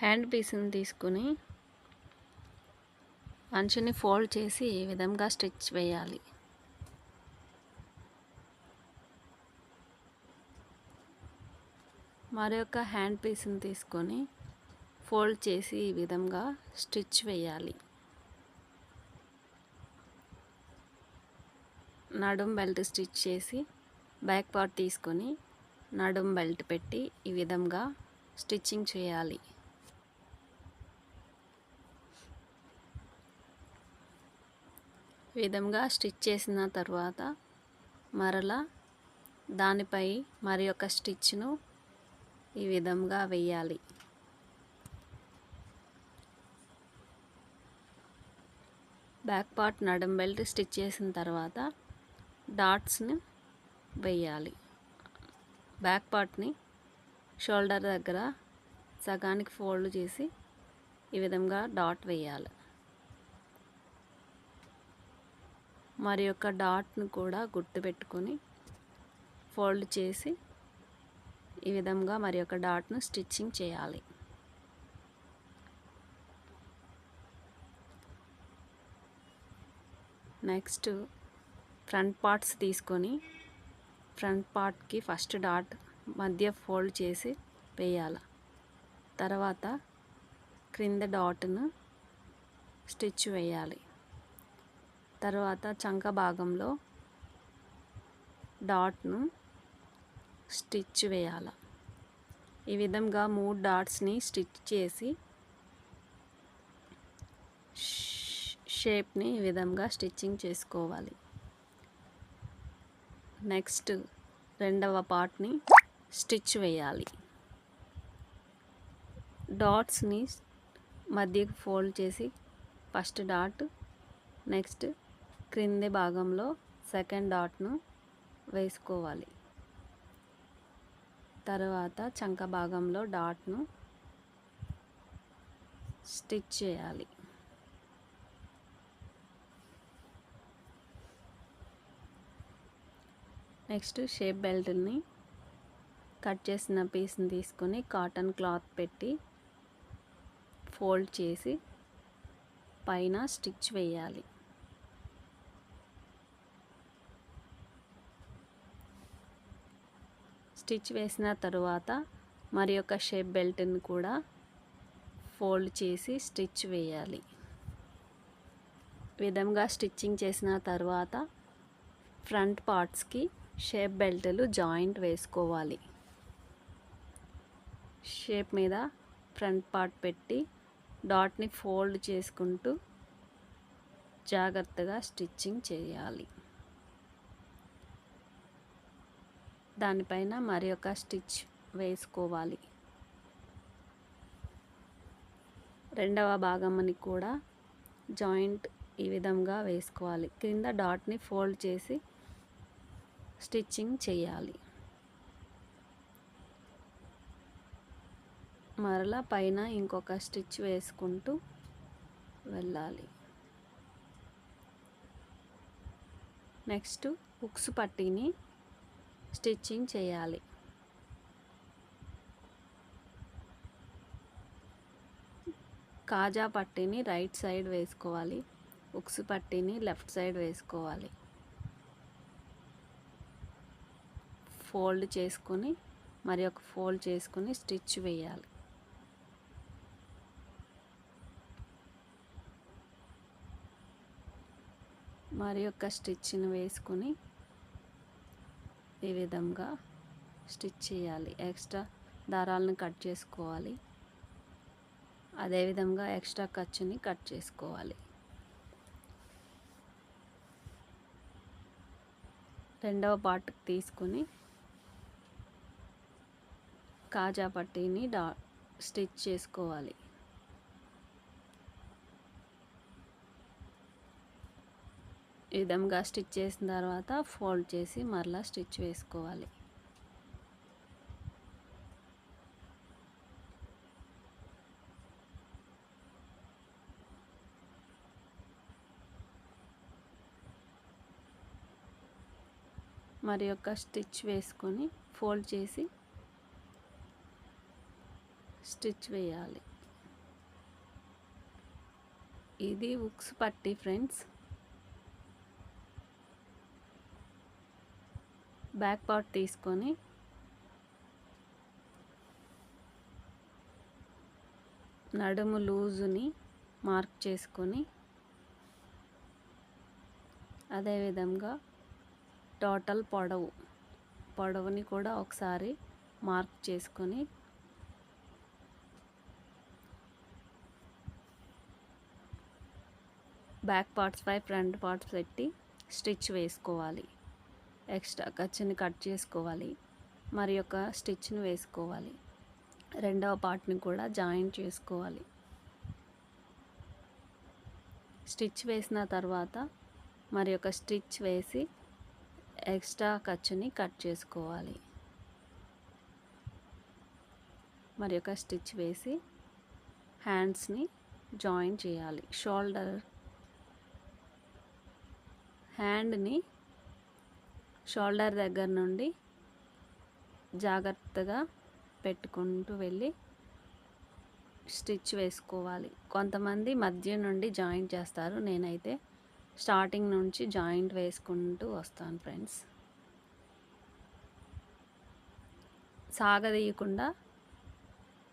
Hand పీస్ని తీసుకుని అంచుని ఫోల్డ్ చేసి ఈ విధంగా స్టిచ్ వేయాలి. మరొక హ్యాండ్ పీస్ని తీసుకొని ఫోల్డ్ చేసి ఈ విధంగా స్టిచ్ వేయాలి. నడుం బెల్ట్ స్టిచ్ చేసి బ్యాక్ పార్ట్ తీసుకొని నడుం బెల్ట్ పెట్టి ఈ విధంగా స్టిచ్చింగ్ చేయాలి. విధంగా స్టిచ్ చేసిన తర్వాత మరలా దానిపై మరి యొక్క స్టిచ్ను ఈ విధంగా వేయాలి బ్యాక్ పార్ట్ నడుం బెల్ట్ స్టిచ్ చేసిన తర్వాత డాట్స్ని వేయాలి బ్యాక్ పార్ట్ని షోల్డర్ దగ్గర సగానికి ఫోల్డ్ చేసి ఈ విధంగా డాట్ వేయాలి మరి యొక్క డాట్ను కూడా గుర్తుపెట్టుకొని ఫోల్డ్ చేసి ఈ విధంగా మరి యొక్క డాట్ను స్టిచ్చింగ్ చేయాలి. నెక్స్ట్ ఫ్రంట్ పార్ట్స్ తీసుకొని ఫ్రంట్ పార్ట్కి ఫస్ట్ డాట్ మధ్య ఫోల్డ్ చేసి వేయాలి. తర్వాత క్రింద డాట్ను స్టిచ్ వేయాలి. తర్వాత చంక భాగంలో డాట్ను స్టిచ్ వేయాలి. ఈ విధంగా మూడు డాట్స్ని స్టిచ్ చేసి షేప్ని ఈ విధంగా స్టిచ్చింగ్ చేసుకోవాలి. నెక్స్ట్ రెండవ పార్ట్ని స్టిచ్ వేయాలి. డాట్స్ని మధ్యకు ఫోల్డ్ చేసి ఫస్ట్ డాట్ నెక్స్ట్ క్రింది భాగంలో సెకండ్ డాట్ను వేసుకోవాలి. తర్వాత చంక భాగంలో డాట్ను స్టిచ్ చేయాలి. నెక్స్ట్ షేప్ బెల్ట్ని కట్ చేసిన పీస్ని తీసుకొని కాటన్ క్లాత్ పెట్టి ఫోల్డ్ చేసి పైన స్టిచ్ వేయాలి. స్టిచ్ వేసిన తరువాత మరి యొక్క షేప్ బెల్ట్ని కూడా ఫోల్డ్ చేసి స్టిచ్ వేయాలి. విధంగా స్టిచ్చింగ్ చేసిన తర్వాత ఫ్రంట్ పార్ట్స్కి షేప్ బెల్ట్లు జాయింట్ వేసుకోవాలి. షేప్ మీద ఫ్రంట్ పార్ట్ పెట్టి డాట్ని ఫోల్డ్ చేసుకుంటూ జాగ్రత్తగా స్టిచ్చింగ్ చేయాలి. దానిపైన మరి ఒక స్టిచ్ వేసుకోవాలి. రెండవ భాగంని కూడా జాయింట్ ఈ విధంగా వేసుకోవాలి. క్రింద డాట్ని ఫోల్డ్ చేసి స్టిచ్చింగ్ చేయాలి. మరలా పైన ఇంకొక స్టిచ్ వేసుకుంటూ వెళ్ళాలి. నెక్స్ట్ ఉక్స్ పట్టీని స్టిచ్చింగ్ చేయాలి. కాజా పట్టీని రైట్ సైడ్ వేసుకోవాలి. ఉక్స్ పట్టీని లెఫ్ట్ సైడ్ వేసుకోవాలి. ఫోల్డ్ చేసుకొని మరి ఒక ఫోల్డ్ చేసుకొని స్టిచ్ వేయాలి. మరి యొక్క స్టిచ్ని వేసుకొని ఈ విధంగా స్టిచ్ చేయాలి. ఎక్స్ట్రా దారాలను కట్ చేసుకోవాలి. అదేవిధంగా ఎక్స్ట్రా ఖర్చుని కట్ చేసుకోవాలి. రెండవ పార్ట్ తీసుకొని కాజా పట్టీని డా స్టిచ్ చేసుకోవాలి. ఈ విధంగా స్టిచ్ చేసిన తర్వాత ఫోల్డ్ చేసి మరలా స్టిచ్ వేసుకోవాలి. మరి యొక్క స్టిచ్ వేసుకొని ఫోల్డ్ చేసి స్టిచ్ వేయాలి. ఇది ఉక్స్ పట్టి ఫ్రెండ్స్. బ్యాక్ పార్ట్ తీసుకొని నడుము లూజుని మార్క్ చేసుకొని అదేవిధంగా టోటల్ పొడవు పొడవుని కూడా ఒకసారి మార్క్ చేసుకొని బ్యాక్ పార్ట్స్ పై ఫ్రంట్ పార్ట్స్ పెట్టి స్టిచ్ వేసుకోవాలి. ఎక్స్ట్రా ఖర్చుని కట్ చేసుకోవాలి. మరి యొక్క స్టిచ్ని వేసుకోవాలి. రెండవ పార్ట్ని కూడా జాయిన్ చేసుకోవాలి. స్టిచ్ వేసిన తర్వాత మరి ఒక స్టిచ్ వేసి ఎక్స్ట్రా ఖర్చుని కట్ చేసుకోవాలి. మరి యొక్క స్టిచ్ వేసి హ్యాండ్స్ని జాయిన్ చేయాలి. షోల్డర్ హ్యాండ్ని షోల్డర్ దగ్గర నుండి జాగ్రత్తగా పెట్టుకుంటూ వెళ్ళి స్టిచ్ వేసుకోవాలి. కొంతమంది మధ్య నుండి జాయింట్ చేస్తారు. నేనైతే స్టార్టింగ్ నుంచి జాయింట్ వేసుకుంటూ వస్తాను ఫ్రెండ్స్. సాగదీయకుండా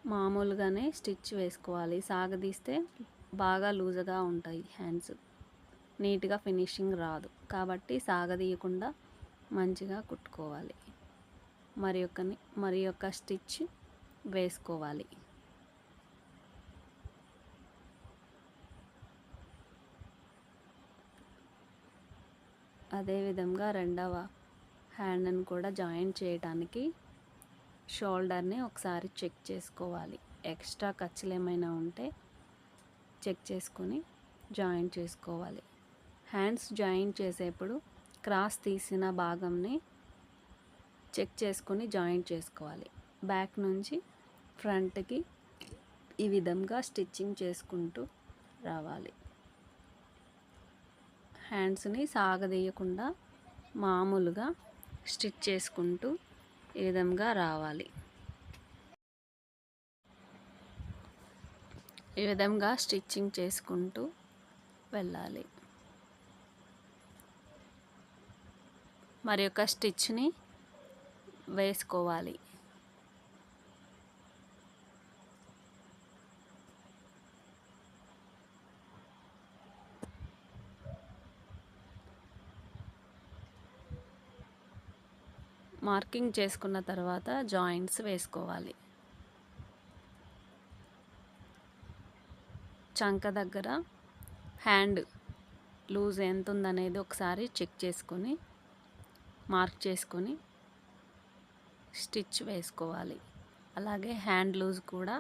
మామూలుగానే స్టిచ్ వేసుకోవాలి. సాగదీస్తే బాగా లూజుగా ఉంటాయి హ్యాండ్స్. నీట్గా ఫినిషింగ్ రాదు. కాబట్టి సాగదీయకుండా మంచిగా కుట్టుకోవాలి. మరి ఒకని మరి ఒక స్టిచ్ వేసుకోవాలి. అదేవిధంగా రెండవ హ్యాండ్ని కూడా జాయిన్ చేయడానికి షోల్డర్ని ఒకసారి చెక్ చేసుకోవాలి. ఎక్స్ట్రా ఖర్చులు ఏమైనా ఉంటే చెక్ చేసుకొని జాయిన్ చేసుకోవాలి. హ్యాండ్స్ జాయిన్ చేసేప్పుడు క్రాస్ తీసిన భాగంని చెక్ చేసుకొని జాయింట్ చేసుకోవాలి. బ్యాక్ నుంచి ఫ్రంట్కి ఈ విధంగా స్టిచ్చింగ్ చేసుకుంటూ రావాలి. హ్యాండ్స్ని సాగదీయకుండా మామూలుగా స్టిచ్ చేసుకుంటూ ఈ విధంగా రావాలి. ఈ విధంగా స్టిచ్చింగ్ చేసుకుంటూ వెళ్ళాలి. మరి యొక్క స్టిచ్ని వేసుకోవాలి. మార్కింగ్ చేసుకున్న తర్వాత జాయింట్స్ వేసుకోవాలి. చంక దగ్గర హ్యాండ్ లూజ్ ఎంత ఉందనేది ఒకసారి చెక్ చేసుకొని మార్క్ చేసుకొని స్టిచ్ వేసుకోవాలి. అలాగే హ్యాండ్ లూజ్ కూడా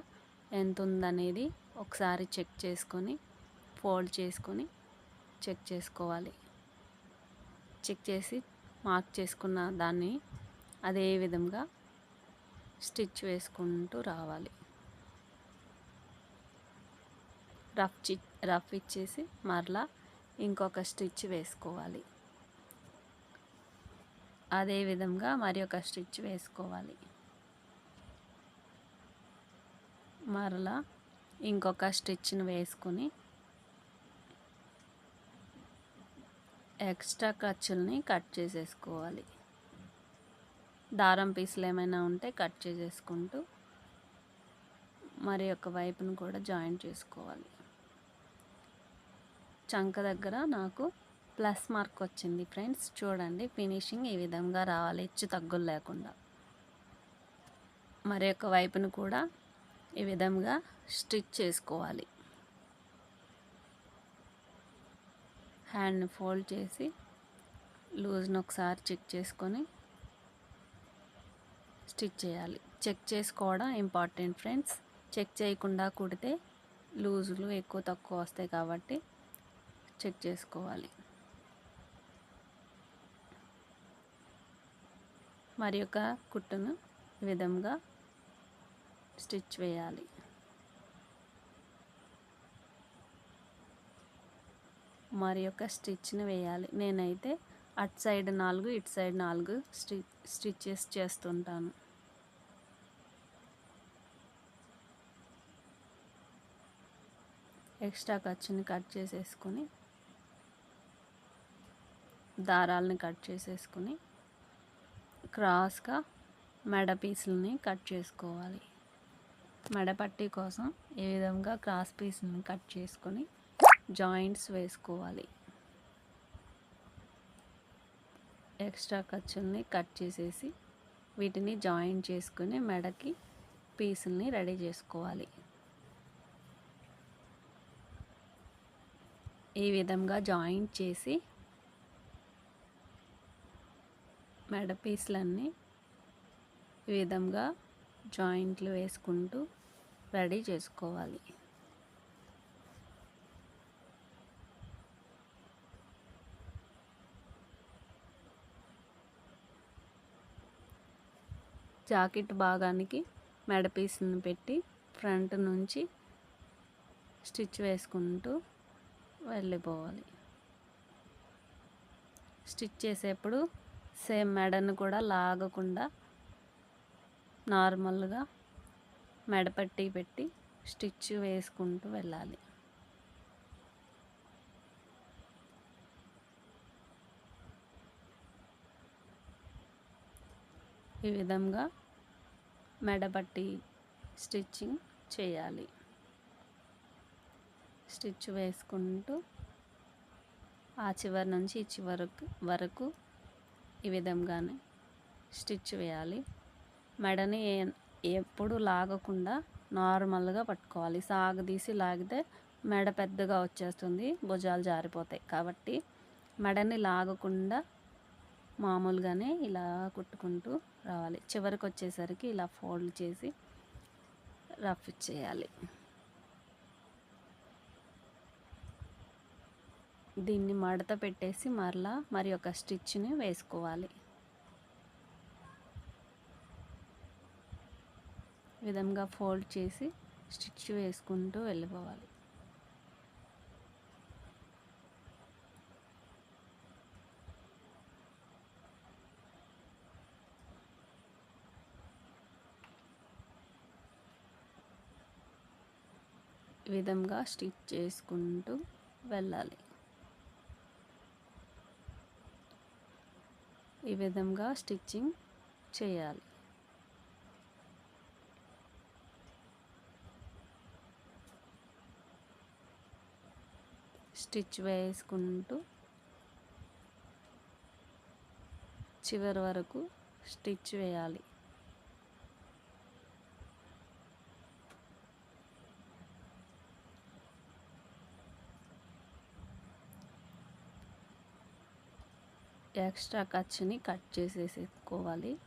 ఎంత ఉందనేది ఒకసారి చెక్ చేసుకొని ఫోల్డ్ చేసుకొని చెక్ చేసుకోవాలి. చెక్ చేసి మార్క్ చేసుకున్న దాన్ని అదే విధంగా స్టిచ్ వేసుకుంటూ రావాలి. రఫ్ చి రఫ్ ఇచ్చేసి మరలా ఇంకొక స్టిచ్ వేసుకోవాలి. అదే విధంగా మరి ఒక స్టిచ్ వేసుకోవాలి. మరలా ఇంకొక స్టిచ్ని వేసుకొని ఎక్స్ట్రా ఖర్చుల్ని కట్ చేసేసుకోవాలి. దారం పీసులు ఏమైనా ఉంటే కట్ చేసేసుకుంటూ మరి ఒక వైపును కూడా జాయిన్ చేసుకోవాలి. చంక దగ్గర నాకు ప్లస్ మార్క్ వచ్చింది ఫ్రెండ్స్. చూడండి ఫినిషింగ్ ఈ విధంగా రావాలి. హెచ్చు తగ్గులు లేకుండా. మరి యొక్క వైపును కూడా ఈ విధంగా స్టిచ్ చేసుకోవాలి. హ్యాండ్ని ఫోల్డ్ చేసి లూజ్ని ఒకసారి చెక్ చేసుకొని స్టిచ్ చేయాలి. చెక్ చేసుకోవడం ఇంపార్టెంట్ ఫ్రెండ్స్. చెక్ చేయకుండా కుడితే లూజులు ఎక్కువ తక్కువ వస్తాయి కాబట్టి చెక్ చేసుకోవాలి. మరి యొక్క కుట్టును ఈ విధంగా స్టిచ్ వేయాలి. మరి యొక్క స్టిచ్ని వేయాలి. నేనైతే అటు సైడ్ నాలుగు ఇటు సైడ్ నాలుగు స్టి స్టిచ్చెస్ చేస్తుంటాను. ఎక్స్ట్రా ఖర్చుని కట్ చేసేసుకొని దారాలని కట్ చేసేసుకుని క్రాస్గా మెడ పీసులని కట్ చేసుకోవాలి. మెడపట్టి కోసం ఈ విధంగా క్రాస్ పీస్ని కట్ చేసుకొని జాయింట్స్ వేసుకోవాలి. ఎక్స్ట్రా ఖర్చుల్ని కట్ చేసేసి వీటిని జాయింట్ చేసుకుని మెడకి పీసుల్ని రెడీ చేసుకోవాలి. ఈ విధంగా జాయింట్ చేసి మెడ పీసులన్నీ ఈ విధంగా జాయింట్లు వేసుకుంటూ రెడీ చేసుకోవాలి. జాకెట్ భాగానికి మెడ పీస్ని పెట్టి ఫ్రంట్ నుంచి స్టిచ్ వేసుకుంటూ వెళ్ళిపోవాలి. స్టిచ్ చేసేప్పుడు సేమ్ మెడను కూడా లాగకుండా నార్మల్గా మెడపట్టి పెట్టి స్టిచ్ వేసుకుంటూ వెళ్ళాలి. ఈ విధంగా మెడపట్టి స్టిచ్చింగ్ చేయాలి. స్టిచ్ వేసుకుంటూ ఆ చివరి నుంచి ఈ చివరకు వరకు ఈ విధంగానే స్టిచ్ వేయాలి. మెడని ఎప్పుడు లాగకుండా నార్మల్గా పట్టుకోవాలి. సాగదీసి లాగితే మెడ పెద్దగా వచ్చేస్తుంది భుజాలు జారిపోతాయి. కాబట్టి మెడని లాగకుండా మామూలుగానే ఇలా కుట్టుకుంటూ రావాలి. చివరికి వచ్చేసరికి ఇలా ఫోల్డ్ చేసి రఫ్ చేయాలి. దీన్ని మడత పెట్టేసి మరలా మరి ఒక స్టిచ్ని వేసుకోవాలి. విధంగా ఫోల్డ్ చేసి స్టిచ్ వేసుకుంటూ వెళ్ళిపోవాలి. విధంగా స్టిచ్ చేసుకుంటూ వెళ్ళాలి. ఈ విధంగా స్టిచ్చింగ్ చేయాలి. స్టిచ్ వేసుకుంటూ చివరి వరకు స్టిచ్ వేయాలి. ఎక్స్ట్రా ఖర్చుని కట్ చేసేసుకోవాలి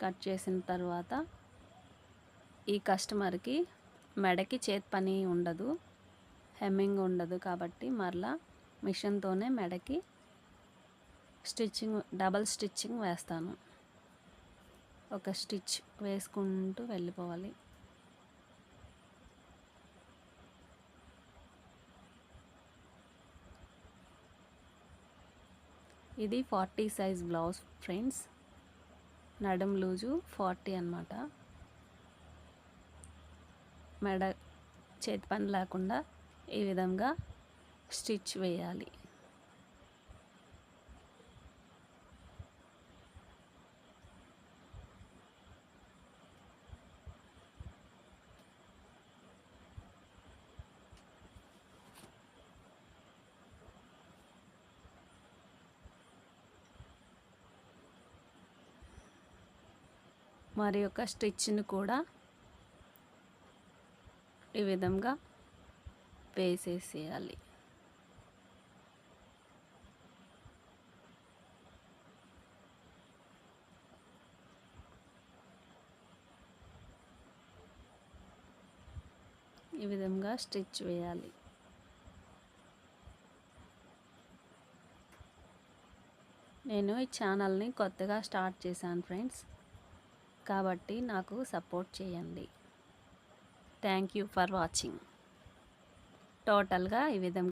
కట్ చేసిన తర్వాత ఈ కస్టమర్కి మెడకి చేతి పని ఉండదు హెమ్మింగ్ ఉండదు కాబట్టి మరలా మిషన్తోనే మెడకి స్టిచ్చింగ్ డబల్ స్టిచ్చింగ్ వేస్తాను. ఒక స్టిచ్ వేసుకుంటూ వెళ్ళిపోవాలి. ఇది ఫార్టీ సైజ్ బ్లౌజ్ ఫ్రెండ్స్. నడం లూజు ఫార్టీ అనమాట మెడ చేతి పని లేకుండా ఈ విధంగా స్టిచ్ వేయాలి. మరి యొక్క స్టిచ్ని కూడా ఈ విధంగా వేసేసేయాలి. ఈ విధంగా స్టిచ్ వేయాలి. నేను ఈ ఛానల్ని కొత్తగా స్టార్ట్ చేశాను ఫ్రెండ్స్. కాబట్టి నాకు సపోర్ట్ చేయండి. Thank you for watching. టోటల్గా ఈ విధంగా